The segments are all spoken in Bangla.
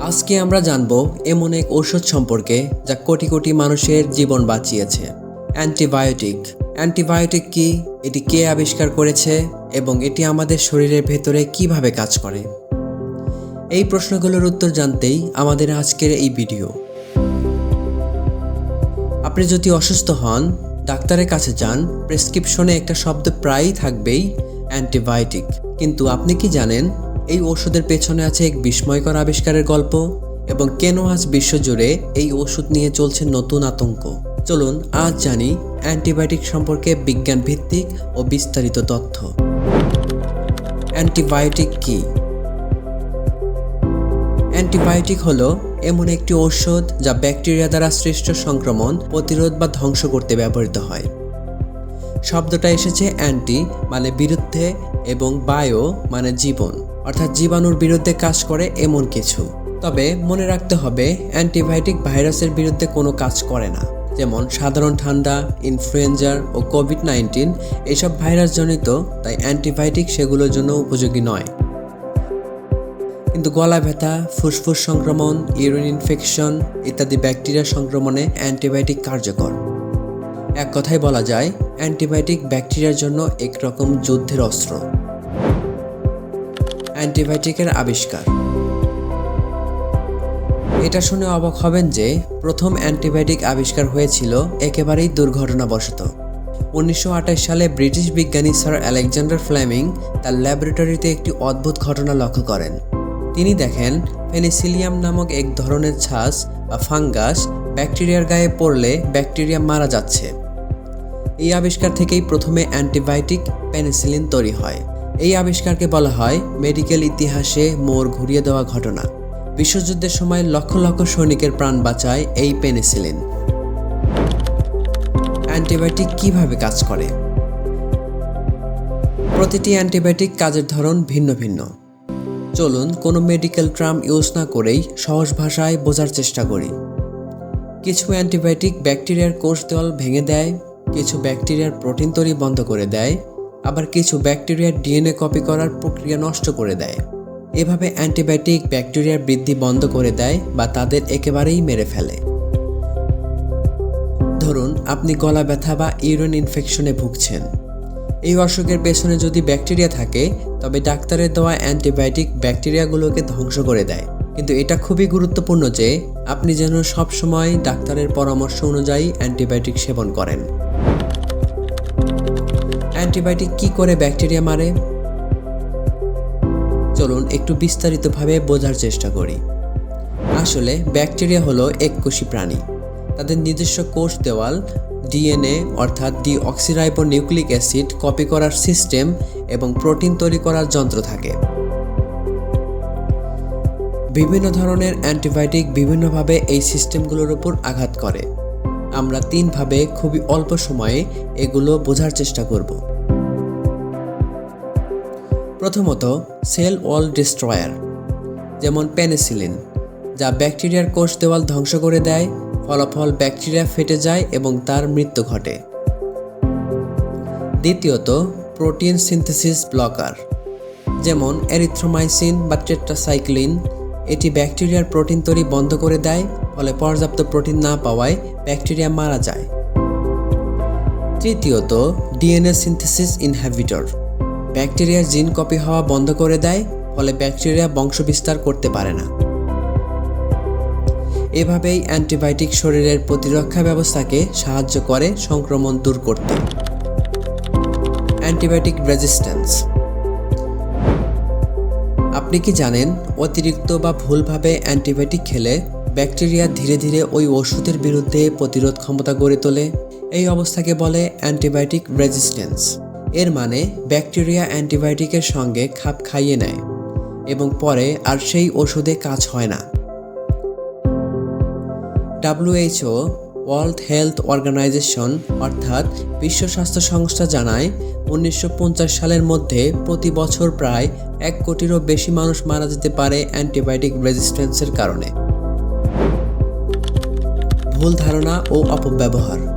আজকে আমরা জানব এমন এক ঔষধ সম্পর্কে যা কোটি কোটি মানুষের জীবন বাঁচিয়েছে। অ্যান্টিবায়োটিক। অ্যান্টিবায়োটিক কি? এটি কে আবিষ্কার করেছে? এবং এটি আমাদের শরীরের ভেতরে কীভাবে কাজ করে? এই প্রশ্নগুলোর উত্তর জানতেই আমাদের আজকের এই ভিডিও। আপনি যদি অসুস্থ হন, ডাক্তারের কাছে যান, প্রেসক্রিপশনে একটা শব্দ প্রায়ই থাকবেই অ্যান্টিবায়োটিক। কিন্তু আপনি কি জানেন এই ওষুধের পেছনে আছে এক বিস্ময়কর আবিষ্কারের গল্প এবং কেন আজ বিশ্বজুড়ে এই ওষুধ নিয়ে চলছে নতুন আতঙ্ক? চলুন আজ জানি অ্যান্টিবায়োটিক সম্পর্কে বিজ্ঞান ভিত্তিক ও বিস্তারিত তথ্য। অ্যান্টিবায়োটিক কী? অ্যান্টিবায়োটিক হলো এমন একটি ঔষধ যা ব্যাকটেরিয়া দ্বারা সৃষ্ট সংক্রমণ, প্রতিরোধ বা ধ্বংস করতে ব্যবহৃত হয়। শব্দটা এসেছে অ্যান্টি মানে বিরুদ্ধে এবং বায়ো মানে জীবন। অর্থাৎ জীবাণুর বিরুদ্ধে কাজ করে এমন কিছু। তবে মনে রাখতে হবে, অ্যান্টিবায়োটিক ভাইরাসের বিরুদ্ধে কোনো কাজ করে না। যেমন সাধারণ ঠান্ডা ইনফ্লুয়েঞ্জার ও কোভিড নাইন্টিন এসব ভাইরাসজনিত, তাই অ্যান্টিবায়োটিক সেগুলোর জন্য উপযোগী নয়। কিন্তু গলা ব্যথা, ফুসফুস সংক্রমণ, ইউরিন ইনফেকশন ইত্যাদি ব্যাকটেরিয়া সংক্রমণে অ্যান্টিবায়োটিক কার্যকর। এক কথায় বলা যায়, অ্যান্টিবায়োটিক ব্যাকটেরিয়ার জন্য একরকম যুদ্ধের অস্ত্র। অ্যান্টিবায়োটিকের আবিষ্কার। এটা শুনে অবাক হবেন যে, প্রথম অ্যান্টিবায়োটিক আবিষ্কার হয়েছিল একেবারেই দুর্ঘটনাবশত। উনিশশো আঠাশ সালে ব্রিটিশ বিজ্ঞানী স্যার আলেকজান্ডার ফ্লেমিং তার ল্যাবরেটরিতে একটি অদ্ভুত ঘটনা লক্ষ্য করেন। তিনি দেখেন পেনিসিলিয়াম নামক এক ধরনের ছাস বা ফাঙ্গাস ব্যাকটেরিয়ার গায়ে পড়লে ব্যাকটেরিয়া মারা যাচ্ছে। এই আবিষ্কার থেকেই প্রথমে অ্যান্টিবায়োটিক পেনিসিলিন তৈরি হয়। এই আবিষ্কারকে বলা হয় মেডিকেল ইতিহাসে মোড় ঘুরিয়ে দেওয়া ঘটনা। বিশ্বযুদ্ধের সময় লক্ষ লক্ষ সৈনিকের প্রাণ বাঁচায় এই পেনিসিলিন। অ্যান্টিবায়োটিক কীভাবে কাজ করে? প্রতিটি অ্যান্টিবায়োটিক কাজের ধরন ভিন্ন ভিন্ন। চলুন কোনো মেডিকেল ট্রাম ইউজ না করেই সহজ ভাষায় বোঝার চেষ্টা করি। কিছু অ্যান্টিবায়োটিক ব্যাকটেরিয়ার কোষ দেওয়াল ভেঙে দেয়, কিছু ব্যাকটেরিয়ার প্রোটিন তৈরি বন্ধ করে দেয় আবার কিছু ব্যাকটেরিয়ার ডিএনএ কপি করার প্রক্রিয়া নষ্ট করে দেয়। এভাবে অ্যান্টিবায়োটিক ব্যাকটেরিয়ার বৃদ্ধি বন্ধ করে দেয় বা তাদের একেবারেই মেরে ফেলে। ধরুন, আপনি গলা ব্যথা বা ইউরিন ইনফেকশনে ভুগছেন। এই অসুখের পেছনে যদি ব্যাকটেরিয়া থাকে, তবে ডাক্তারের দেওয়া অ্যান্টিবায়োটিক ব্যাকটেরিয়াগুলোকে ধ্বংস করে দেয়। কিন্তু এটা খুবই গুরুত্বপূর্ণ যে, আপনি যেন সবসময় ডাক্তারের পরামর্শ অনুযায়ী অ্যান্টিবায়োটিক সেবন করেন। অ্যান্টিবায়োটিক কি করে ব্যাকটেরিয়া মারে? চলুন একটু বিস্তারিতভাবে বোঝার চেষ্টা করি। আসলে, ব্যাকটেরিয়া হলো এককোষী প্রাণী। তাদের নিজস্ব কোষ দেওয়াল, ডিএনএ অর্থাৎ deoxyribonucleic acid copy করার সিস্টেম এবং প্রোটিন তৈরি করার যন্ত্র থাকে। বিভিন্ন ধরনের অ্যান্টিবায়োটিক বিভিন্নভাবে এই সিস্টেমগুলোর উপর আঘাত করে। আমরা তিনভাবে খুবই অল্প সময়ে এগুলো বোঝার চেষ্টা করব। প্রথমত সেল ওয়াল ডিস্ট্রয়ার, যেমন পেনিসিলিন, যা ব্যাকটেরিয়ার কোষ দেওয়াল ধ্বংস করে দেয়, ফলাফল ব্যাকটেরিয়া ফেটে যায় এবং তার মৃত্যু ঘটে। দ্বিতীয়ত, প্রোটিন সিনথেসিস ব্লকার, যেমন এরিথ্রোমাইসিন বা টেট্রাসাইক্লিন। এটি ব্যাকটেরিয়ার প্রোটিন তৈরি বন্ধ করে দেয়, ফলে পর্যাপ্ত প্রোটিন না পাওয়ায় ব্যাকটেরিয়া মারা যায়। তৃতীয়ত, ডিএনএ সিনথেসিস ইনহ্যাবিটর ব্যাকটেরিয়ার জিন কপি হওয়া বন্ধ করে দেয়, ফলে ব্যাকটেরিয়া বংশবিস্তার করতে পারে না। এভাবেই অ্যান্টিবায়োটিক শরীরের প্রতিরক্ষা ব্যবস্থাকে সাহায্য করে সংক্রমণ দূর করতে। Antibiotic resistance. আপনি কি জানেন, অতিরিক্ত বা ভুলভাবে অ্যান্টিবায়োটিক খেলে ব্যাকটেরিয়া ধীরে ধীরে ওই ওষুধের বিরুদ্ধে প্রতিরোধ ক্ষমতা গড়ে তোলে? এই অবস্থাকে বলে অ্যান্টিবায়োটিক রেজিস্ট্যান্স। এর মানে ব্যাকটেরিয়া অ্যান্টিবায়োটিকের সঙ্গে খাপ খাইয়ে নেয় এবং পরে আর সেই ওষুধে কাজ হয় না। ডাব্লিউএইচও, ওয়ার্ল্ড হেলথ অর্গানাইজেশন, অর্থাৎ বিশ্ব স্বাস্থ্য সংস্থা জানায়, উনিশশো পঞ্চাশ সালের মধ্যে প্রতি বছর প্রায় এক কোটিরও বেশি মানুষ মারা যেতে পারে অ্যান্টিবায়োটিক রেজিস্ট্যান্সের কারণে। ভুল ধারণা ও অপব্যবহার।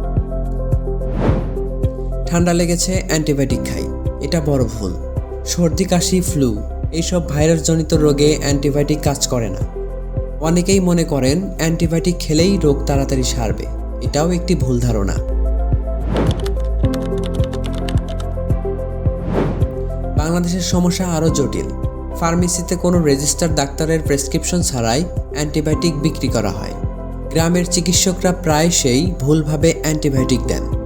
ঠান্ডা লেগেছে, অ্যান্টিবায়োটিক খাই। এটা বড় ভুল। সর্দি, কাশি, ফ্লু, এইসব ভাইরাসজনিত রোগে অ্যান্টিবায়োটিক কাজ করে না। অনেকেই মনে করেন অ্যান্টিবায়োটিক খেলেই রোগ তাড়াতাড়ি সারবে। এটাও একটি ভুল ধারণা। বাংলাদেশের সমস্যা আরও জটিল। ফার্মেসিতে কোনো রেজিস্টার ডাক্তারের প্রেসক্রিপশন ছাড়াই অ্যান্টিবায়োটিক বিক্রি করা হয়। গ্রামের চিকিৎসকরা প্রায় সেই ভুলভাবে অ্যান্টিবায়োটিক দেন।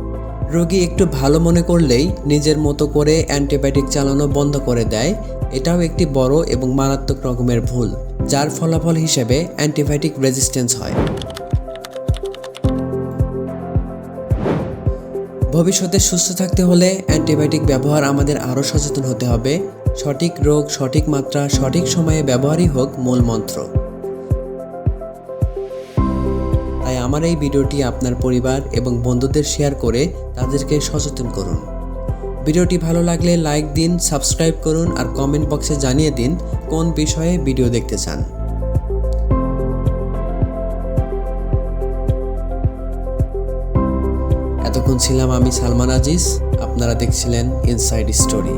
রোগী একটু ভালো মনে করলেই নিজের মতো করে অ্যান্টিবায়োটিক চালানো বন্ধ করে দেয়। এটাও একটি বড় এবং মারাত্মক রকমের ভুল, যার ফলাফল হিসেবে অ্যান্টিবায়োটিক রেজিস্ট্যান্স হয়। ভবিষ্যতে সুস্থ থাকতে হলে অ্যান্টিবায়োটিক ব্যবহার আমাদের আরও সচেতন হতে হবে। সঠিক রোগ, সঠিক মাত্রা, সঠিক সময়ে ব্যবহারই হোক মূল মন্ত্র। আমার এই ভিডিওটি আপনার পরিবার এবং বন্ধুদের শেয়ার করে তাদেরকে সচেতন করুন। ভিডিওটি ভালো লাগলে লাইক দিন, সাবস্ক্রাইব করুন আর কমেন্ট বক্সে জানিয়ে দিন কোন বিষয়ে ভিডিও দেখতে চান। এতক্ষণ ছিলাম আমি সালমান আজিজ। আপনারা দেখছিলেন ইনসাইড স্টোরি